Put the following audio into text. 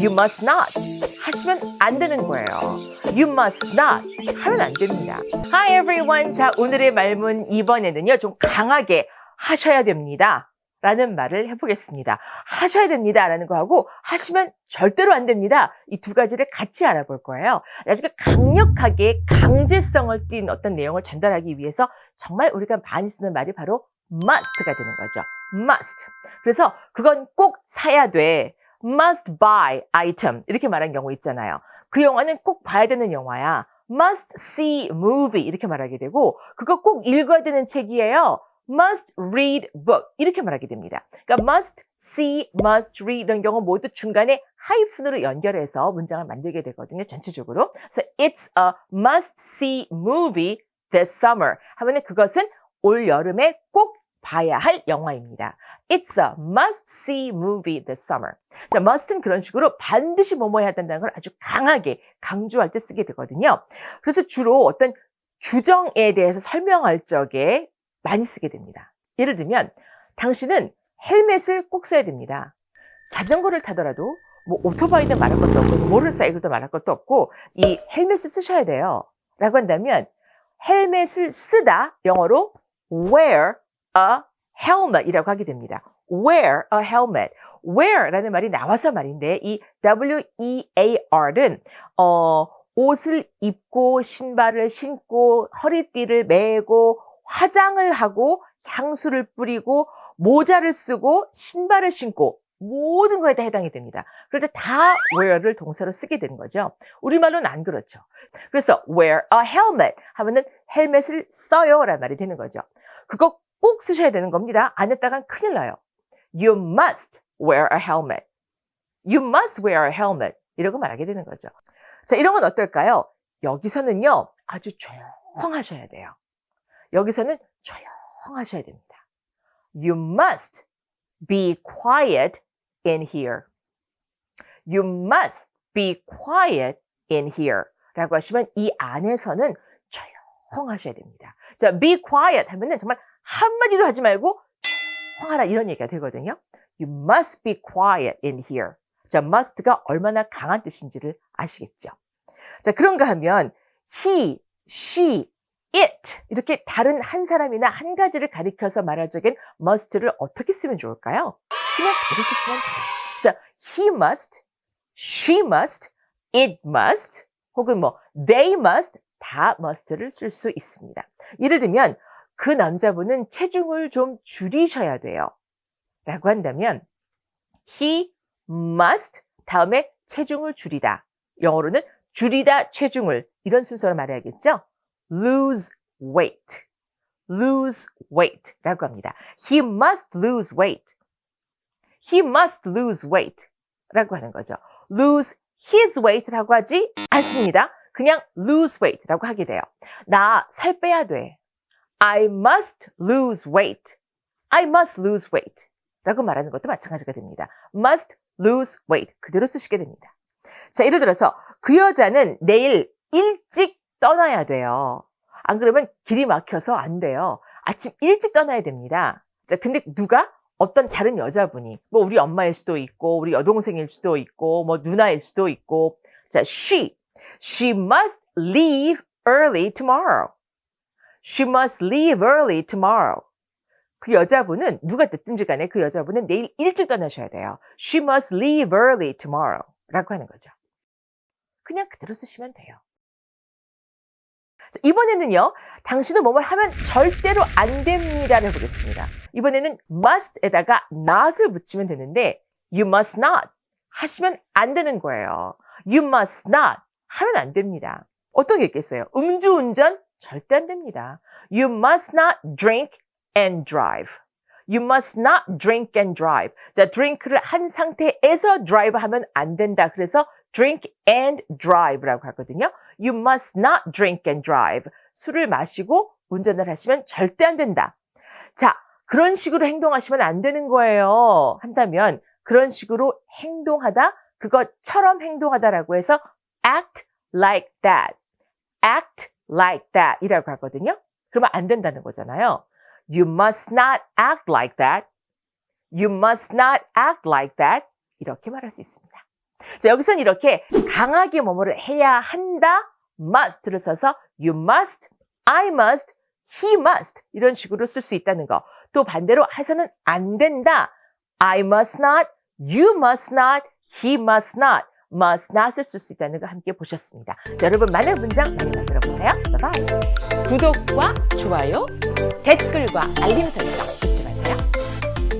You must not 하시면 안 되는 거예요. You must not 하면 안 됩니다. Hi everyone. 자, 오늘의 말문 이번에는요. 좀 강하게 하셔야 됩니다. 라는 말을 해보겠습니다. 하셔야 됩니다. 라는 거 하고 하시면 절대로 안 됩니다. 이 두 가지를 같이 알아볼 거예요. 아주 강력하게 강제성을 띤 어떤 내용을 전달하기 위해서 정말 우리가 많이 쓰는 말이 바로 must가 되는 거죠. must. 그래서 그건 꼭 사야 돼. Must buy item. 이렇게 말한 경우 있잖아요. 그 영화는 꼭 봐야 되는 영화야. must see movie. 이렇게 말하게 되고, 그거 꼭 읽어야 되는 책이에요. must read book 이렇게 말하게 됩니다. 그러니까 must see, must read 이런 경우 모두 중간에 하이픈으로 연결해서 문장을 만들게 되거든요. 전체적으로. 그래서 it's a must see movie this summer 하면은 그것은 올 여름에 꼭 봐야 할 영화입니다. It's a must see movie this summer. 자, must는 그런 식으로 반드시 뭐뭐 해야 된다는 걸 아주 강하게 강조할 때 쓰게 되거든요. 그래서 주로 어떤 규정에 대해서 설명할 적에 많이 쓰게 됩니다. 예를 들면 당신은 헬멧을 꼭 써야 됩니다. 자전거를 타더라도 뭐 오토바이든 말할 것도 없고 모터사이클도 말할 것도 없고 이 헬멧을 쓰셔야 돼요. 라고 한다면 헬멧을 쓰다 영어로 wear a helmet 이라고 하게 됩니다. wear a helmet. wear라는 말이 나와서 말인데 이 W-E-A-R은 어, 옷을 입고 신발을 신고 허리띠를 매고 화장을 하고 향수를 뿌리고 모자를 쓰고 신발을 신고 모든 거에 다 해당이 됩니다. 때다 wear를 동사로 쓰게 되는 거죠. 우리말로는 안 그렇죠. 그래서 wear a helmet 하면은 헬멧을 써요 라는 말이 되는 거죠. 그거 꼭 쓰셔야 되는 겁니다. 안 했다간 큰일 나요. You must wear a helmet. You must wear a helmet. 이러고 말하게 되는 거죠. 자, 이런 건 어떨까요? 여기서는요, 아주 조용하셔야 돼요. 여기서는 조용하셔야 됩니다. You must be quiet in here. You must be quiet in here. 라고 하시면 이 안에서는 조용하셔야 됩니다. 자, be quiet 하면은 정말 한마디도 하지 말고 조용하라 이런 얘기가 되거든요. You must be quiet in here. 자, must가 얼마나 강한 뜻인지를 아시겠죠? 자, 그런가 하면 he, she, it 이렇게 다른 한 사람이나 한 가지를 가리켜서 말할 적엔 must를 어떻게 쓰면 좋을까요? 그냥 그대로 쓰시면 돼요. 그래서 he must, she must, it must 혹은 뭐 they must 다 must를 쓸 수 있습니다. 예를 들면 그 남자분은 체중을 좀 줄이셔야 돼요. 라고 한다면 he must 다음에 체중을 줄이다. 영어로는 줄이다 체중을 이런 순서로 말해야겠죠? lose weight. lose weight 라고 합니다. he must lose weight. he must lose weight 라고 하는 거죠. lose his weight라고 하지 않습니다. 그냥 lose weight라고 하게 돼요. 나 살 빼야 돼. I must lose weight. I must lose weight. 라고 말하는 것도 마찬가지가 됩니다. must lose weight. 그대로 쓰시게 됩니다. 자, 예를 들어서 그 여자는 내일 일찍 떠나야 돼요. 안 그러면 길이 막혀서 안 돼요. 아침 일찍 떠나야 됩니다. 자, 근데 누가? 어떤 다른 여자분이, 뭐 우리 엄마일 수도 있고, 우리 여동생일 수도 있고, 뭐 누나일 수도 있고, 자, she. She must leave early tomorrow. She must leave early tomorrow. 그 여자분은 누가 됐든지 간에 그 여자분은 내일 일찍 떠나셔야 돼요. She must leave early tomorrow. 라고 하는 거죠. 그냥 그대로 쓰시면 돼요. 자, 이번에는요, 당신은 뭐뭘 하면 절대로 안 됩니다를 해보겠습니다. 이번에는 must에다가 not을 붙이면 되는데, you must not 하시면 안 되는 거예요. you must not 하면 안 됩니다. 어떻게 있겠어요? 음주운전 절대 안 됩니다. You must not drink and drive. You must not drink and drive. 자, drink를 한 상태에서 drive 하면 안 된다. 그래서 drink and drive라고 하거든요. You must not drink and drive. 술을 마시고 운전을 하시면 절대 안 된다. 자, 그런 식으로 행동하시면 안 되는 거예요. 한다면 그런 식으로 행동하다, 그것처럼 행동하다라고 해서 act like that. act like that 이라고 하거든요. 그러면 안 된다는 거잖아요. You must not act like that. You must not act like that. 이렇게 말할 수 있습니다. 자, 여기서는 이렇게 강하게 뭐뭐를 해야 한다, must를 써서 you must, I must, he must 이런 식으로 쓸 수 있다는 거. 또 반대로 해서는 안 된다. I must not, you must not, he must not, must not을 쓸 수 있다는 거 함께 보셨습니다. 자, 여러분 많은 문장 많이 만들어 보세요. 바이바이. 구독과 좋아요, 댓글과 알림 설정 잊지